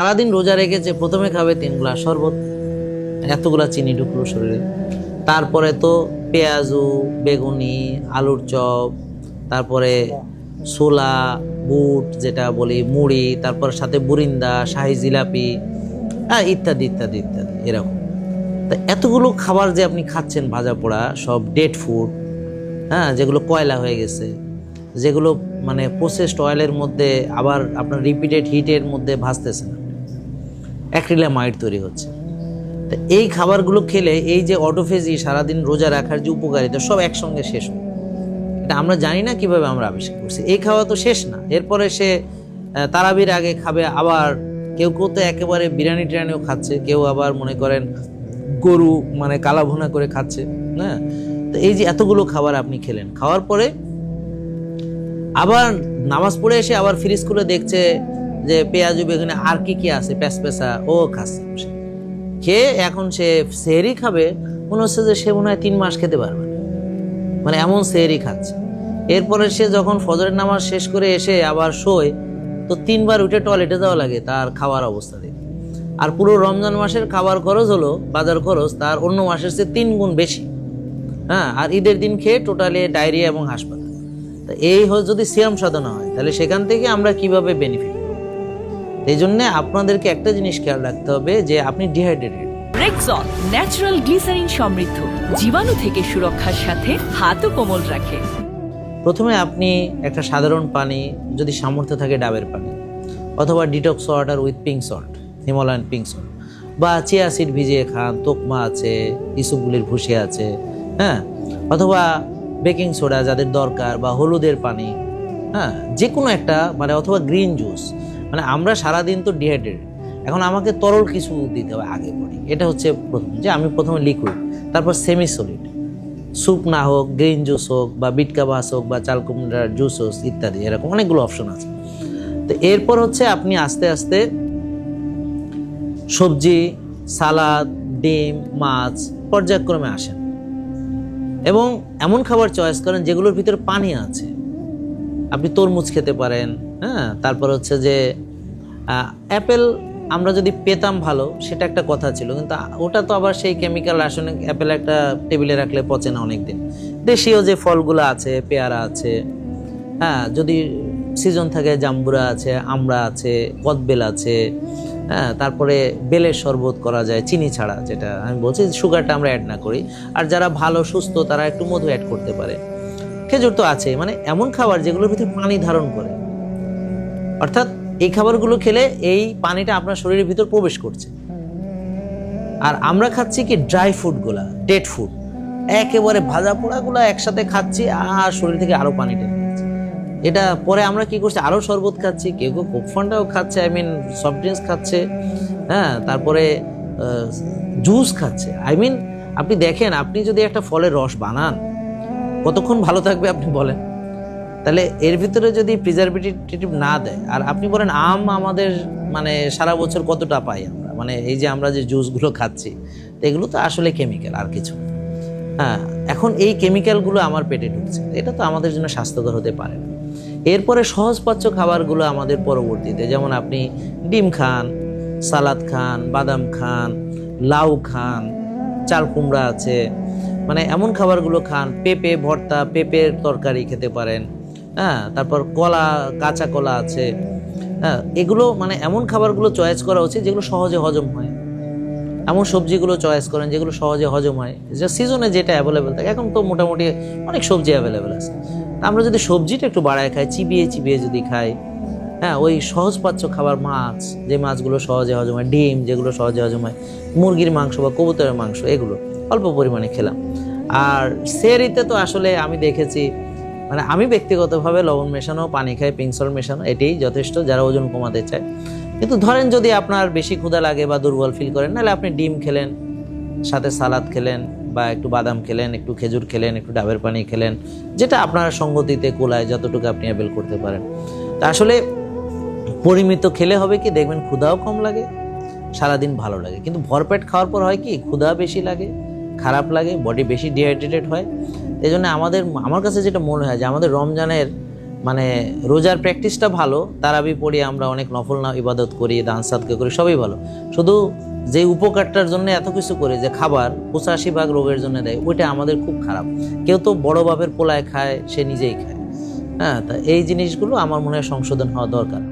সারাদিন রোজা রেখেছে প্রথমে খাবে তিন গ্লাস শরবত, এতগুলা চিনি ঢুকলো শরীরে। তারপরে তো পেঁয়াজু, বেগুনি, আলুর চপ, তারপরে ছোলা, বুট, যেটা বলি মুড়ি, তারপর সাথে বুরিন্দা, শাহি জিলাপি হ্যাঁ ইত্যাদি ইত্যাদি ইত্যাদি, এরকম। তা এতগুলো খাবার যে আপনি খাচ্ছেন ভাজা পোড়া, সব ডেড ফুড হ্যাঁ যেগুলো কয়লা হয়ে গেছে, যেগুলো মানে প্রসেসড অয়েলের মধ্যে আবার আপনার রিপিটেড হিটের মধ্যে ভাজতেছেন অ্যাক্রিলামাইড তৈরি হচ্ছে। তো এই খাবারগুলো খেলে এই যে অটোফেজি, সারাদিন রোজা রাখার যে উপকারিতা, সব একসঙ্গে শেষ হয়। এটা আমরা জানি না কীভাবে আমরা আবিষ্কার করছি। এই খাওয়া তো শেষ না। এরপরে সে তারাবির আগে খাবে, আবার কেউ কেউ তো একেবারে বিরিয়ানি টিরানিও খাচ্ছে, কেউ আবার মনে করেন গরু মানে কালা ভুনা করে খাচ্ছে হ্যাঁ তো এই যে এতগুলো খাবার আপনি খেলেন, খাওয়ার পরে আবার নামাজ পড়ে এসে আবার ফ্রিজ খুলে দেখছে যে পেঁয়াজু বেগুনে আর কি কি আছে? প্যাসপেসা ও খাচ্ছে। খেয়ে এখন সে সেহরি খাবে, মনে হচ্ছে যে সে মনে হয় তিন মাস খেতে পারবে। মানে এমন সেহরি খাচ্ছে। এরপরে সে যখন ফজরের নামাজ শেষ করে এসে আবার শোয়, তো তিনবার উঠে টয়লেটে যাওয়া লাগে তার খাওয়ার অবস্থা দেখে। আর পুরো রমজান মাসের খাবার খরচ হলো, বাজার খরচ, তার অন্য মাসের চেয়ে তিন গুণ বেশি। হ্যাঁ আর ঈদের দিন খেয়ে টোটালি ডায়রিয়া এবং হাসপাতাল। তা এই যদি সিয়াম সাধনা হয়, তাহলে সেখান থেকে আমরা কীভাবে বেনিফিট এই জন্য আপনাদেরকে একটা জিনিস খেয়াল রাখতে হবে যে আপনি ডিহাইড্রেটেড রেক্সন ন্যাচারাল গ্লিসারিন সমৃদ্ধ জীবাণু থেকে সুরক্ষার সাথে হাতও কোমল রাখে। প্রথমে আপনি একটা সাধারণ পানি যদি সামর্থ্য থাকে ডাবের পানি অথবা detox water with pink salt Himalayan pink salt বা চিয়া সিড ভিজিয়ে খান তোকমা আছে ইসুপগুলির ভুসি আছে হ্যাঁ? অথবা বেকিং সোডা যাদের দরকার বা হলুদের পানি হ্যাঁ? যে কোনো একটা মানে অথবা গ্রিন জুস মানে আমরা সারাদিন তো ডিহাইড্রেটেড এখন আমাকে তরল কিছু দিতে হবে আগে পরে এটা হচ্ছে প্রথম, যে আমি প্রথমে লিকুইড তারপর সেমি সলিড স্যুপ না হোক গ্রিন জুস হোক, বা বিটকা বাস হোক, বা চাল কুমড়ার জুস হোক, ইত্যাদি, এরকম অনেকগুলো অপশন আছে। তো এরপর হচ্ছে আপনি আস্তে আস্তে সবজি, সালাদ, ডিম, মাছ পর্যায়ক্রমে আসেন। এবং এমন খাবার চয়েস করেন যেগুলোর ভিতরে পানি আছে। আপনি তরমুজ খেতে পারেন হ্যাঁ? তারপর হচ্ছে যে অ্যাপেল আমরা যদি পেতাম ভালো, সেটা একটা কথা ছিল, কিন্তু ওটা তো আবার সেই কেমিক্যাল রাসায়নিক অ্যাপেল একটা টেবিলে রাখলে পচে না অনেক দিন দেশীয় যে ফলগুলো আছে, পেয়ারা আছে হ্যাঁ? যদি সিজন থাকে, জাম্বুরা আছে, আমড়া আছে, কদবেল আছে হ্যাঁ? তারপরে বেলের শরবত করা যায়, চিনি ছাড়া, যেটা আমি বলছি সুগারটা আমরা অ্যাড না করি। আর যারা ভালো, সুস্থ, তারা একটু মধু অ্যাড করতে পারে। খেজুর তো আছে মানে এমন খাবার যেগুলোর ভিতরে পানি ধারণ করে। অর্থাৎ এই খাবারগুলো খেলে এই পানিটা আপনার শরীরের ভিতর প্রবেশ করছে। আর আমরা খাচ্ছি কি ড্রাই ফুডগুলা ডেড ফুড একেবারে ভাজা পোড়াগুলো একসাথে খাচ্ছি, আর শরীর থেকে আরও পানি এটা পরে আমরা কি করছি, আরও শরবত খাচ্ছি, কেউ কেউ কোক ফান্ডাও খাচ্ছে আই মিন সফট ড্রিঙ্কস খাচ্ছে হ্যাঁ তারপরে জুস খাচ্ছে। আই মিন আপনি দেখেন, আপনি যদি একটা ফলের রস বানান কতক্ষণ ভালো থাকবে আপনি বলেন। তাহলে এর ভিতরে যদি প্রিজারভেটিভ না দেয়, আর আপনি বলেন আম আমাদের মানে সারা বছর কতটা পাই আমরা? মানে এই যে আমরা যে জুসগুলো খাচ্ছি এগুলো তো আসলে কেমিক্যাল আর কিছু হ্যাঁ এখন এই কেমিক্যালগুলো আমার পেটে ঢুকছে এটা তো আমাদের জন্য স্বাস্থ্যকর হতে পারে না। এরপরে সহজপাচ্য খাবারগুলো আমাদের পরবর্তীতে, যেমন আপনি ডিম খান, সালাদ খান, বাদাম খান, লাউ খান, চাল কুমড়া আছে মানে এমন খাবারগুলো খান, পেঁপে, ভর্তা, পেঁপের তরকারি খেতে পারেন হ্যাঁ তারপর কলা, কাঁচা কলা আছে হ্যাঁ এগুলো মানে এমন খাবারগুলো চয়েস করা উচিত যেগুলো সহজে হজম হয়। এমন সবজিগুলো চয়েস করেন যেগুলো সহজে হজম হয়। যে সিজনে যেটা অ্যাভেলেবেল থাকে, এখন তো মোটামুটি অনেক সবজি অ্যাভেলেবেল আছে। আমরা যদি সবজিটা একটু বাড়ায় খাই, চিবিয়ে চিবিয়ে যদি খাই হ্যাঁ ওই সহজপাচ্য খাবার মাছ, যে মাছগুলো সহজে হজম হয়, ডিম যেগুলো সহজে হজম হয়, মুরগির মাংস বা কবুতরের মাংস, এগুলো অল্প পরিমাণে খেলাম। আর সেরিতে তো আসলে আমি দেখেছি মানে আমি ব্যক্তিগতভাবে লবণ মেশানো, পানি খাই পিংসল মেশানো, এটাই যথেষ্ট, যারা ওজন কমাতে চায়। কিন্তু ধরেন যদি আপনার বেশি ক্ষুধা লাগে বা দুর্বল ফিল করেন, নাহলে আপনি ডিম খেলেন, সাথে সালাদ খেলেন বা একটু বাদাম খেলেন, একটু খেজুর খেলেন, একটু ডাবের পানি খেলেন, যেটা আপনার সঙ্গতিতে, কোলায় যতটুকু আপনি অ্যাভেল করতে পারেন। তা আসলে পরিমিত খেলে হবে কি? দেখবেন ক্ষুধাও কম লাগে, সারাদিন ভালো লাগে। কিন্তু ভরপেট খাওয়ার পর হয় কি? ক্ষুধা বেশি লাগে খারাপ লাগে বডি বেশি ডিহাইড্রেটেড হয়। এই জন্য আমাদের, আমার কাছে যেটা মনে হয় যে আমাদের রমজানের মানে রোজার প্র্যাকটিসটা ভালো, তারাবি পড়ি আমরা অনেক নফল না, ইবাদত করি, দান সাদকে করি, সবই ভালো। শুধু যে উপকারটার জন্য এত কিছু করি, যে খাবার পঁচাশি ভাগ রোগের জন্য দেয়, ওইটা আমাদের খুব খারাপ। কেউ তো বড় বাপের পোলায় খায়, সে নিজেই খায়। হ্যাঁ তা এই জিনিসগুলো আমার মনে হয় সংশোধন হওয়া দরকার।